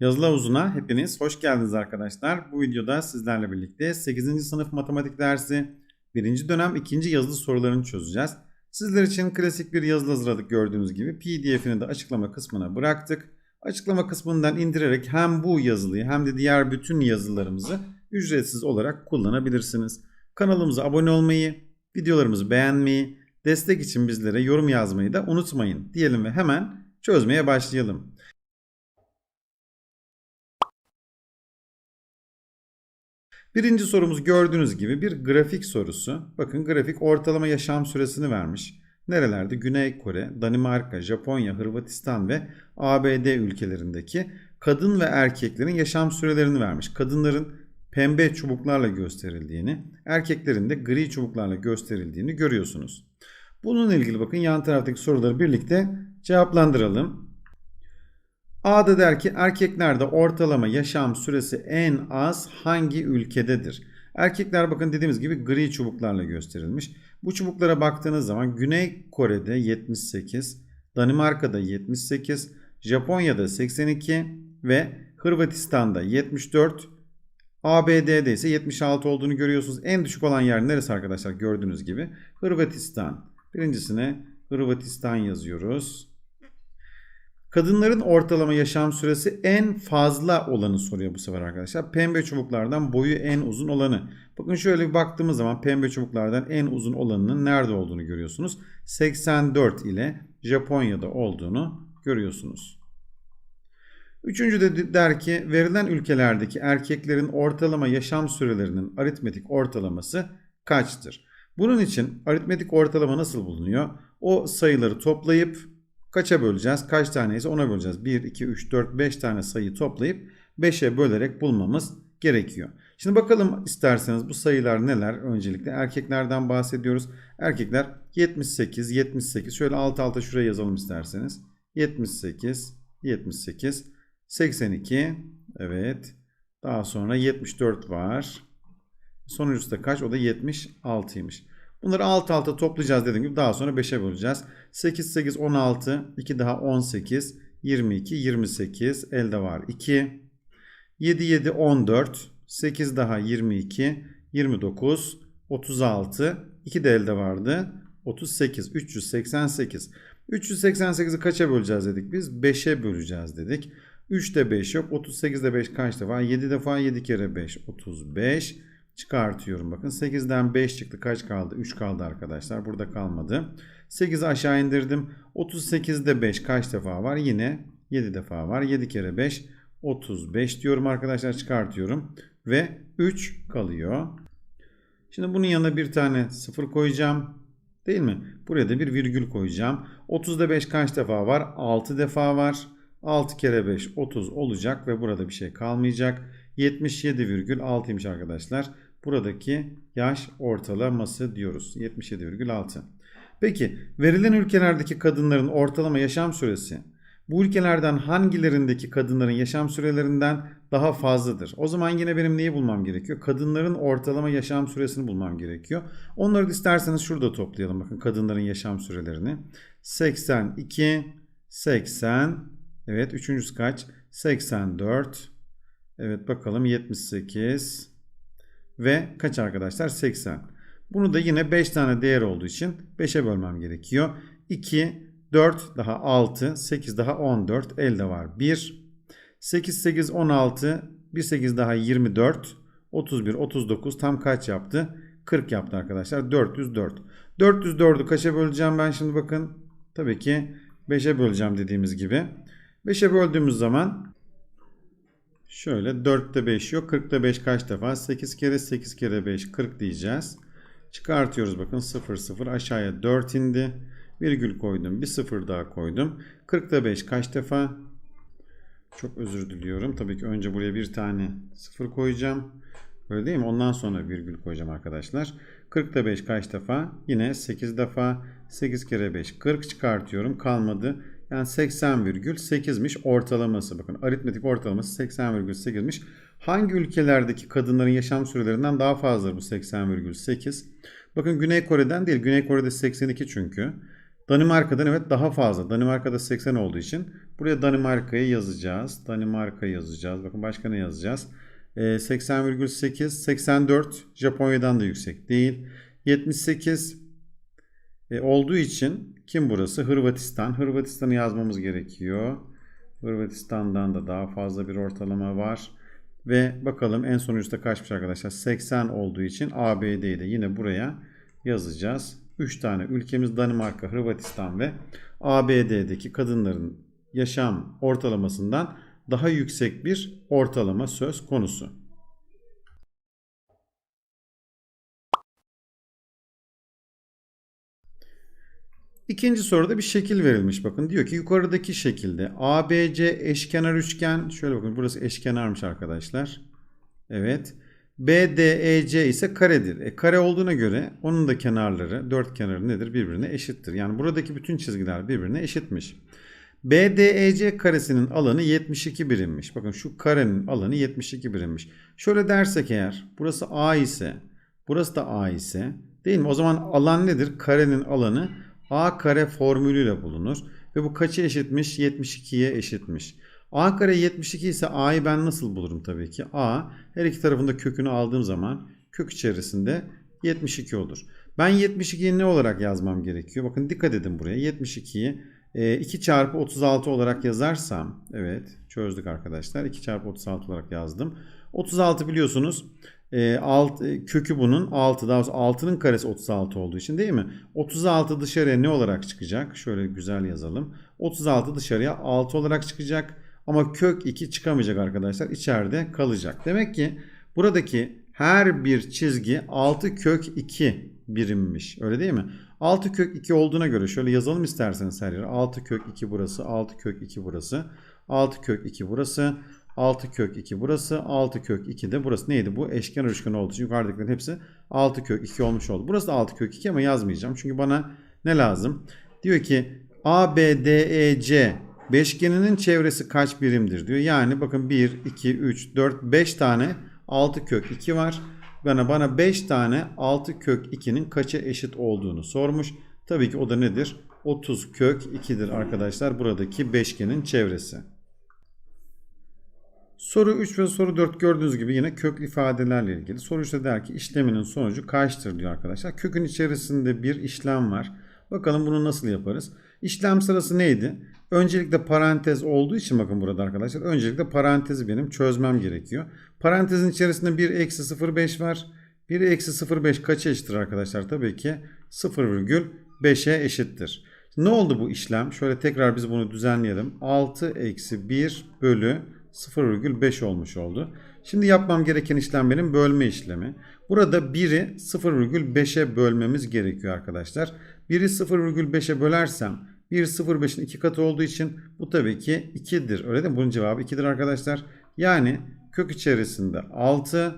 Yazılı havuzuna hepiniz hoş geldiniz arkadaşlar. Bu videoda sizlerle birlikte 8. sınıf matematik dersi 1. dönem 2. yazılı sorularını çözeceğiz. Sizler için klasik bir yazılı hazırladık gördüğünüz gibi. PDF'ini de açıklama kısmına bıraktık. Açıklama kısmından indirerek hem bu yazılıyı hem de diğer bütün yazılarımızı ücretsiz olarak kullanabilirsiniz. Kanalımıza abone olmayı, videolarımızı beğenmeyi, destek için bizlere yorum yazmayı da unutmayın diyelim ve hemen çözmeye başlayalım. Birinci sorumuz gördüğünüz gibi bir grafik sorusu. Bakın grafik ortalama yaşam süresini vermiş. Nerelerde? Güney Kore, Danimarka, Japonya, Hırvatistan ve ABD ülkelerindeki kadın ve erkeklerin yaşam sürelerini vermiş. Kadınların pembe çubuklarla gösterildiğini, erkeklerin de gri çubuklarla gösterildiğini görüyorsunuz. Bununla ilgili bakın yan taraftaki soruları birlikte cevaplandıralım. A'da der ki erkeklerde ortalama yaşam süresi en az hangi ülkededir? Erkekler bakın dediğimiz gibi gri çubuklarla gösterilmiş. Bu çubuklara baktığınız zaman Güney Kore'de 78, Danimarka'da 78, Japonya'da 82 ve Hırvatistan'da 74, ABD'de ise 76 olduğunu görüyorsunuz. En düşük olan yer neresi arkadaşlar gördüğünüz gibi? Hırvatistan. Birincisine Hırvatistan yazıyoruz. Kadınların ortalama yaşam süresi en fazla olanı soruyor bu sefer arkadaşlar. Pembe çubuklardan boyu en uzun olanı. Bakın şöyle bir baktığımız zaman pembe çubuklardan en uzun olanının nerede olduğunu görüyorsunuz. 84 ile Japonya'da olduğunu görüyorsunuz. Üçüncü de der ki verilen ülkelerdeki erkeklerin ortalama yaşam sürelerinin aritmetik ortalaması kaçtır? Bunun için aritmetik ortalama nasıl bulunuyor? O sayıları toplayıp kaça böleceğiz? Kaç taneyse ona böleceğiz. 1, 2, 3, 4, 5 tane sayı toplayıp 5'e bölerek bulmamız gerekiyor. Şimdi bakalım isterseniz bu sayılar neler? Öncelikle erkeklerden bahsediyoruz. Erkekler 78, 78. Şöyle alt alta şuraya yazalım isterseniz. 78, 78, 82. Evet. Daha sonra 74 var. Sonuncusu da kaç? O da 76'ymış. Bunları alt alta toplayacağız dediğim gibi daha sonra 5'e böleceğiz. 8, 8, 16, 2 daha 18, 22, 28, elde var 2. 7, 7, 14, 8 daha 22, 29, 36, 2 de elde vardı. 38, 388. 388'i kaça böleceğiz dedik biz? 5'e böleceğiz dedik. 3'te 5 yok. 38'de 5 kaç defa? 7 defa 7 kere 5. 35 çıkartıyorum. Bakın 8'den 5 çıktı. Kaç kaldı? 3 kaldı arkadaşlar. Burada kalmadı. 8'i aşağı indirdim. 38'de 5 kaç defa var? Yine 7 defa var. 7 kere 5 35 diyorum arkadaşlar. Çıkartıyorum. Ve 3 kalıyor. Şimdi bunun yanına bir tane 0 koyacağım. Değil mi? Buraya da bir virgül koyacağım. 30'da 5 kaç defa var? 6 defa var. 6 kere 5 30 olacak ve burada bir şey kalmayacak. 77,6'ymış arkadaşlar. Buradaki yaş ortalaması diyoruz. 77,6. Peki verilen ülkelerdeki kadınların ortalama yaşam süresi bu ülkelerden hangilerindeki kadınların yaşam sürelerinden daha fazladır? O zaman yine benim neyi bulmam gerekiyor? Kadınların ortalama yaşam süresini bulmam gerekiyor. Onları da isterseniz şurada toplayalım. Bakın kadınların yaşam sürelerini. 82, 80, evet üçüncüsü kaç? 84, evet bakalım 78 ve kaç arkadaşlar? 80. Bunu da yine 5 tane değer olduğu için 5'e bölmem gerekiyor. 2, 4 daha 6, 8 daha 14, elde var 1. 8, 8, 16, 1, 8 daha 24, 31, 39 tam kaç yaptı? 40 yaptı arkadaşlar. 404. 404'ü kaça böleceğim ben şimdi bakın. Tabii ki 5'e böleceğim dediğimiz gibi. 5'e böldüğümüz zaman şöyle 4'te 5 yok. 40'ta 5 kaç defa? 8 kere 8 kere 5 40 diyeceğiz. Çıkartıyoruz bakın 0 0 aşağıya 4 indi. Virgül koydum. Bir 0 daha koydum. 40'ta 5 kaç defa? Çok özür diliyorum. Tabii ki önce buraya bir tane 0 koyacağım. Öyle değil mi? Ondan sonra virgül koyacağım arkadaşlar. 40'ta 5 kaç defa? Yine 8 defa. 8 kere 5 40 çıkartıyorum. Kalmadı. Yani 80,8'miş ortalaması. Bakın aritmetik ortalaması 80,8'miş. Hangi ülkelerdeki kadınların yaşam sürelerinden daha fazladır bu 80,8? Bakın Güney Kore'den değil. Güney Kore'de 82 çünkü. Danimarka'dan evet daha fazla. Danimarka'da 80 olduğu için buraya Danimarka'yı yazacağız. Danimarka yazacağız. Bakın başka ne yazacağız? Ee, 80,8, 84 Japonya'dan da yüksek değil. 78 e, olduğu için kim burası? Hırvatistan. Hırvatistan'ı yazmamız gerekiyor. Hırvatistan'dan da daha fazla bir ortalama var. Ve bakalım en sonuçta kaçmış arkadaşlar? 80 olduğu için ABD'yi de yine buraya yazacağız. 3 tane ülkemiz Danimarka, Hırvatistan ve ABD'deki kadınların yaşam ortalamasından daha yüksek bir ortalama söz konusu. İkinci soruda bir şekil verilmiş bakın. Diyor ki yukarıdaki şekilde ABC eşkenar üçgen. Şöyle bakın burası eşkenarmış arkadaşlar. Evet. BDEC ise karedir. E, kare olduğuna göre onun da kenarları, dört kenarı nedir? Birbirine eşittir. Yani buradaki bütün çizgiler birbirine eşitmiş. BDEC karesinin alanı 72 birimmiş. Bakın şu karenin alanı 72 birimmiş. Şöyle dersek eğer burası A ise burası da A ise değil mi? O zaman alan nedir? Karenin alanı A kare formülüyle bulunur. Ve bu kaça eşitmiş? 72'ye eşitmiş. A kare 72 ise A'yı ben nasıl bulurum tabii ki? A her iki tarafında kökünü aldığım zaman kök içerisinde 72 olur. Ben 72'yi ne olarak yazmam gerekiyor? Bakın dikkat edin buraya. 72'yi 2 çarpı 36 olarak yazarsam evet çözdük arkadaşlar. 2 çarpı 36 olarak yazdım. 36 biliyorsunuz e, alt, kökü bunun 6 daha doğrusu 6'nın karesi 36 olduğu için değil mi? 36 dışarıya ne olarak çıkacak? Şöyle güzel yazalım. 36 dışarıya 6 olarak çıkacak. Ama kök 2 çıkamayacak arkadaşlar. İçeride kalacak. Demek ki buradaki her bir çizgi 6 kök 2 birimmiş. Öyle değil mi? 6 kök 2 olduğuna göre şöyle yazalım isterseniz her yere. 6 kök 2 burası, 6 kök 2 burası, 6 kök 2 burası, 6 kök 2 burası, 6 kök 2 de burası. Neydi bu? Eşkenar üçgen olduğu için yukarıdakilerin hepsi 6 kök 2 olmuş oldu. Burası da 6 kök 2 ama yazmayacağım. Çünkü bana ne lazım? Diyor ki ABDEC beşgeninin çevresi kaç birimdir diyor. Yani bakın 1, 2, 3, 4, 5 tane 6 kök 2 var. Bana bana 5 tane 6 kök 2'nin kaça eşit olduğunu sormuş. Tabii ki o da nedir? 30 kök 2'dir arkadaşlar buradaki beşgenin çevresi. Soru 3 ve soru 4 gördüğünüz gibi yine kök ifadelerle ilgili. Soru 3'te der ki işleminin sonucu kaçtır diyor arkadaşlar. Kökün içerisinde bir işlem var. Bakalım bunu nasıl yaparız? İşlem sırası neydi? Öncelikle parantez olduğu için bakın burada arkadaşlar. Öncelikle parantezi benim çözmem gerekiyor. Parantezin içerisinde 1 eksi 0,5 var. 1 eksi 0,5 kaça eşittir arkadaşlar? Tabii ki 0,5'e eşittir. Ne oldu bu işlem? Şöyle tekrar biz bunu düzenleyelim. 6 eksi 1 bölü 0,5 olmuş oldu. Şimdi yapmam gereken işlem benim bölme işlemi. Burada 1'i 0,5'e bölmemiz gerekiyor arkadaşlar. 1'i 0,5'e bölersem 1 0,5'in 2 katı olduğu için bu tabii ki 2'dir. Öyle değil mi? Bunun cevabı 2'dir arkadaşlar. Yani kök içerisinde 6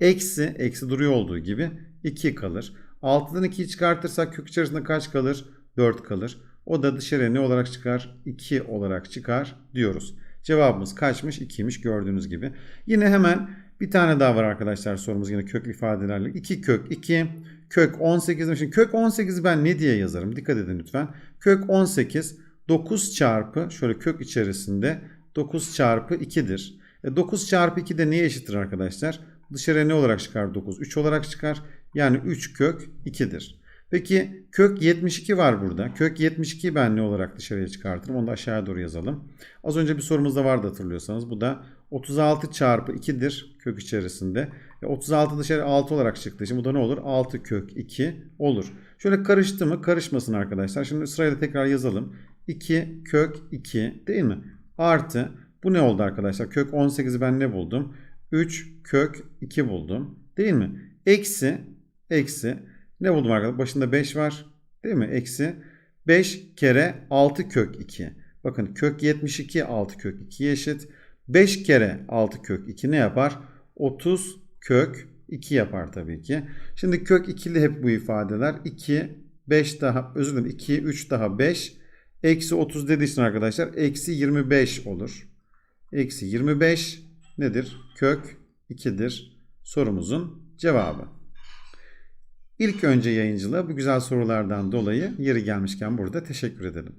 eksi eksi duruyor olduğu gibi 2 kalır. 6'dan 2'yi çıkartırsak kök içerisinde kaç kalır? 4 kalır. O da dışarıya ne olarak çıkar? 2 olarak çıkar diyoruz. Cevabımız kaçmış? 2'ymiş gördüğünüz gibi. Yine hemen bir tane daha var arkadaşlar sorumuz yine kök ifadelerle. 2 kök 2 kök 18. Şimdi kök 18'i ben ne diye yazarım? Dikkat edin lütfen. Kök 18 9 çarpı şöyle kök içerisinde 9 çarpı 2'dir. E 9 çarpı 2 de neye eşittir arkadaşlar? Dışarıya ne olarak çıkar 9? 3 olarak çıkar. Yani 3 kök 2'dir. Peki kök 72 var burada. Kök 72 ben ne olarak dışarıya çıkartırım? Onu da aşağıya doğru yazalım. Az önce bir sorumuz da vardı hatırlıyorsanız. Bu da 36 çarpı 2'dir kök içerisinde. E 36 dışarı 6 olarak çıktığı için bu da ne olur? 6 kök 2 olur. Şöyle karıştı mı? Karışmasın arkadaşlar. Şimdi sırayla tekrar yazalım. 2 kök 2 değil mi? Artı bu ne oldu arkadaşlar? Kök 18'i ben ne buldum? 3 kök 2 buldum. Değil mi? Eksi eksi ne buldum arkadaşlar? Başında 5 var. Değil mi? Eksi 5 kere 6 kök 2. Bakın kök 72 6 kök 2'ye eşit. 5 kere 6 kök 2 ne yapar? 30 kök 2 yapar tabii ki. Şimdi kök 2'li hep bu ifadeler. 2, 5 daha özür dilerim 2, 3 daha 5. Eksi 30 dediği arkadaşlar eksi 25 olur. Eksi 25 nedir? Kök 2'dir sorumuzun cevabı. İlk önce yayıncılığa bu güzel sorulardan dolayı yeri gelmişken burada teşekkür edelim.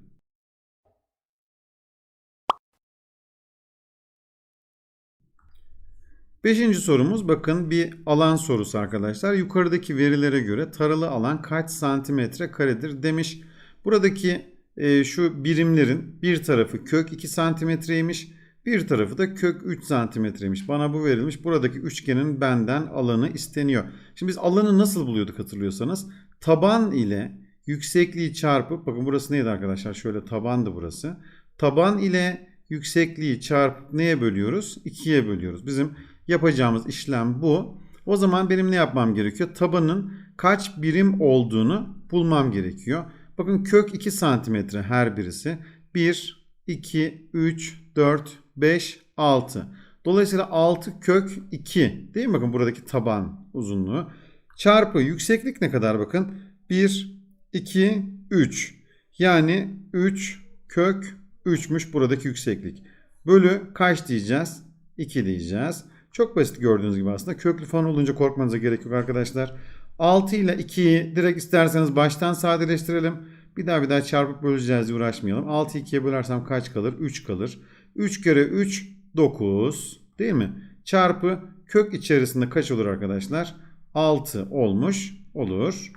Beşinci sorumuz bakın bir alan sorusu arkadaşlar. Yukarıdaki verilere göre taralı alan kaç santimetre karedir demiş. Buradaki e, şu birimlerin bir tarafı kök 2 santimetreymiş. Bir tarafı da kök 3 santimetreymiş. Bana bu verilmiş. Buradaki üçgenin benden alanı isteniyor. Şimdi biz alanı nasıl buluyorduk hatırlıyorsanız. Taban ile yüksekliği çarpıp bakın burası neydi arkadaşlar? Şöyle tabandı burası. Taban ile yüksekliği çarpıp neye bölüyoruz? 2'ye bölüyoruz. Bizim yapacağımız işlem bu. O zaman benim ne yapmam gerekiyor? Tabanın kaç birim olduğunu bulmam gerekiyor. Bakın kök 2 santimetre her birisi. 1, 2, 3, 4, 5, 6. Dolayısıyla 6 kök 2 değil mi? Bakın buradaki taban uzunluğu. Çarpı yükseklik ne kadar bakın? 1, 2, 3. Yani 3 kök 3'müş buradaki yükseklik. Bölü kaç diyeceğiz? 2 diyeceğiz. Çok basit gördüğünüz gibi aslında. Köklü falan olunca korkmanıza gerek yok arkadaşlar. 6 ile 2'yi direkt isterseniz baştan sadeleştirelim. Bir daha bir daha çarpıp böleceğiz diye uğraşmayalım. 6'yı 2'ye bölersem kaç kalır? 3 kalır. 3 kere 3 9 değil mi? Çarpı kök içerisinde kaç olur arkadaşlar? 6 olmuş olur.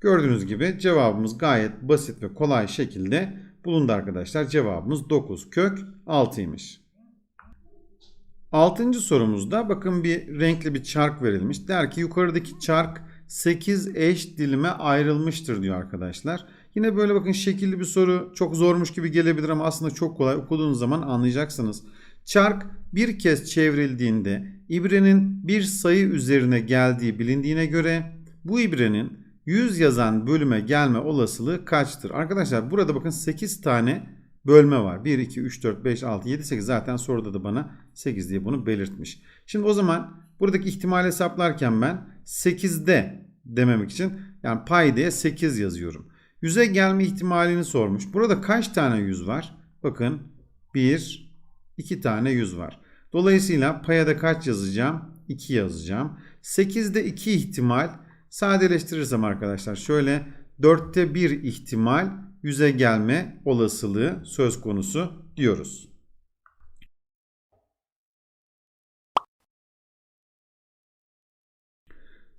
Gördüğünüz gibi cevabımız gayet basit ve kolay şekilde bulundu arkadaşlar. Cevabımız 9 kök 6'ymış. Altıncı sorumuzda bakın bir renkli bir çark verilmiş. Der ki yukarıdaki çark 8 eş dilime ayrılmıştır diyor arkadaşlar. Yine böyle bakın şekilli bir soru çok zormuş gibi gelebilir ama aslında çok kolay okuduğunuz zaman anlayacaksınız. Çark bir kez çevrildiğinde ibrenin bir sayı üzerine geldiği bilindiğine göre bu ibrenin 100 yazan bölüme gelme olasılığı kaçtır? Arkadaşlar burada bakın 8 tane bölme var. 1, 2, 3, 4, 5, 6, 7, 8 zaten soruda da bana 8 diye bunu belirtmiş. Şimdi o zaman buradaki ihtimal hesaplarken ben 8'de dememek için yani paydaya 8 yazıyorum. 100'e gelme ihtimalini sormuş. Burada kaç tane 100 var? Bakın 1, 2 tane 100 var. Dolayısıyla paya da kaç yazacağım? 2 yazacağım. 8'de 2 ihtimal sadeleştirirsem arkadaşlar şöyle 4'te 1 ihtimal 100'e gelme olasılığı söz konusu diyoruz.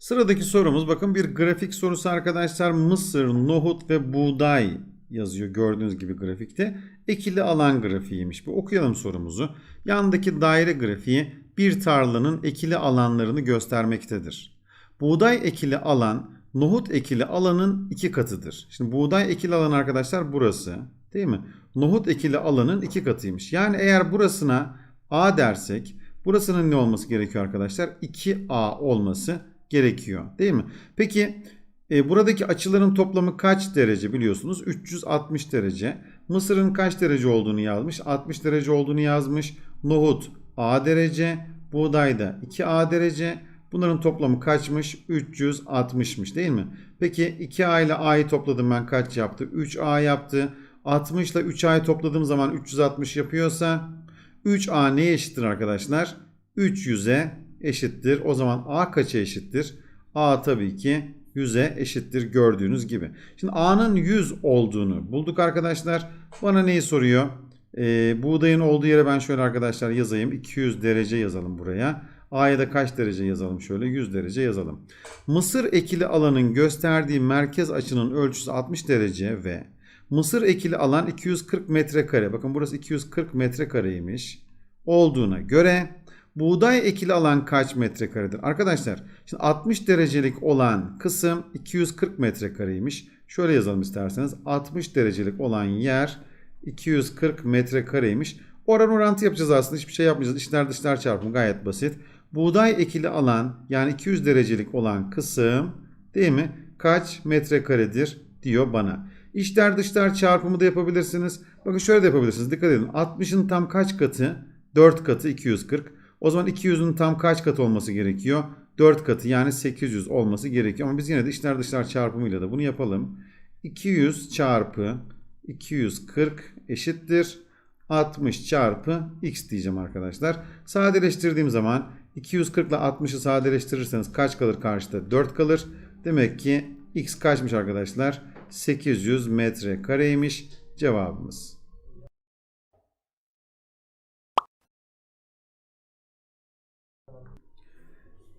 Sıradaki sorumuz bakın bir grafik sorusu arkadaşlar. Mısır, nohut ve buğday yazıyor gördüğünüz gibi grafikte. Ekili alan grafiğiymiş bu. Okuyalım sorumuzu. Yandaki daire grafiği bir tarlanın ekili alanlarını göstermektedir. Buğday ekili alan nohut ekili alanın iki katıdır. Şimdi buğday ekili alan arkadaşlar burası değil mi? Nohut ekili alanın iki katıymış. Yani eğer burasına A dersek burasının ne olması gerekiyor arkadaşlar? 2A olması gerekiyor değil mi? Peki e, buradaki açıların toplamı kaç derece biliyorsunuz? 360 derece. Mısır'ın kaç derece olduğunu yazmış? 60 derece olduğunu yazmış. Nohut A derece. Buğday da 2A derece. Bunların toplamı kaçmış? 360'mış değil mi? Peki 2A ile A'yı topladım ben kaç yaptı? 3A yaptı. 60 ile 3A'yı topladığım zaman 360 yapıyorsa 3A neye eşittir arkadaşlar? 300'e eşittir. O zaman A kaça eşittir? A tabii ki 100'e eşittir gördüğünüz gibi. Şimdi A'nın 100 olduğunu bulduk arkadaşlar. Bana neyi soruyor? Ee, buğdayın olduğu yere ben şöyle arkadaşlar yazayım. 200 derece yazalım buraya. A'ya da kaç derece yazalım şöyle 100 derece yazalım. Mısır ekili alanın gösterdiği merkez açının ölçüsü 60 derece ve Mısır ekili alan 240 metrekare. Bakın burası 240 metrekareymiş. Olduğuna göre buğday ekili alan kaç metrekaredir? Arkadaşlar şimdi 60 derecelik olan kısım 240 metrekareymiş. Şöyle yazalım isterseniz 60 derecelik olan yer 240 metrekareymiş. Oran orantı yapacağız aslında. Hiçbir şey yapmayacağız. İçler dışlar çarpımı gayet basit. Buğday ekili alan yani 200 derecelik olan kısım değil mi? Kaç metrekaredir diyor bana. İçler dışlar çarpımı da yapabilirsiniz. Bakın şöyle de yapabilirsiniz. Dikkat edin. 60'ın tam kaç katı? 4 katı 240. O zaman 200'ün tam kaç katı olması gerekiyor? 4 katı yani 800 olması gerekiyor. Ama biz yine de içler dışlar çarpımıyla da bunu yapalım. 200 çarpı 240 eşittir. 60 çarpı x diyeceğim arkadaşlar. Sadeleştirdiğim zaman 240 ile 60'ı sadeleştirirseniz kaç kalır karşıda? 4 kalır. Demek ki x kaçmış arkadaşlar? 800 metre kareymiş cevabımız.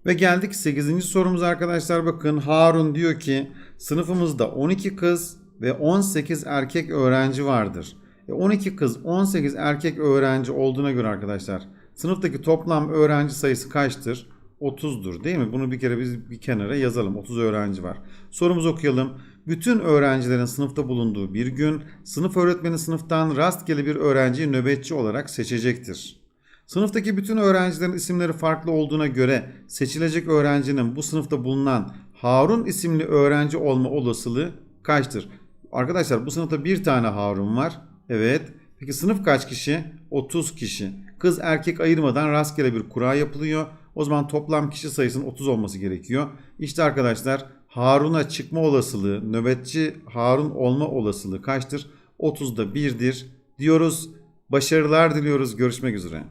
Ve geldik 8. sorumuza arkadaşlar bakın Harun diyor ki sınıfımızda 12 kız ve 18 erkek öğrenci vardır. E 12 kız 18 erkek öğrenci olduğuna göre arkadaşlar sınıftaki toplam öğrenci sayısı kaçtır? 30'dur değil mi? Bunu bir kere biz bir kenara yazalım. 30 öğrenci var. Sorumuzu okuyalım. Bütün öğrencilerin sınıfta bulunduğu bir gün sınıf öğretmeni sınıftan rastgele bir öğrenciyi nöbetçi olarak seçecektir. Sınıftaki bütün öğrencilerin isimleri farklı olduğuna göre seçilecek öğrencinin bu sınıfta bulunan Harun isimli öğrenci olma olasılığı kaçtır? Arkadaşlar bu sınıfta bir tane Harun var. Evet. Peki sınıf kaç kişi? 30 kişi. Kız erkek ayırmadan rastgele bir kura yapılıyor. O zaman toplam kişi sayısının 30 olması gerekiyor. İşte arkadaşlar Harun'a çıkma olasılığı, nöbetçi Harun olma olasılığı kaçtır? 30'da 1'dir diyoruz. Başarılar diliyoruz. Görüşmek üzere.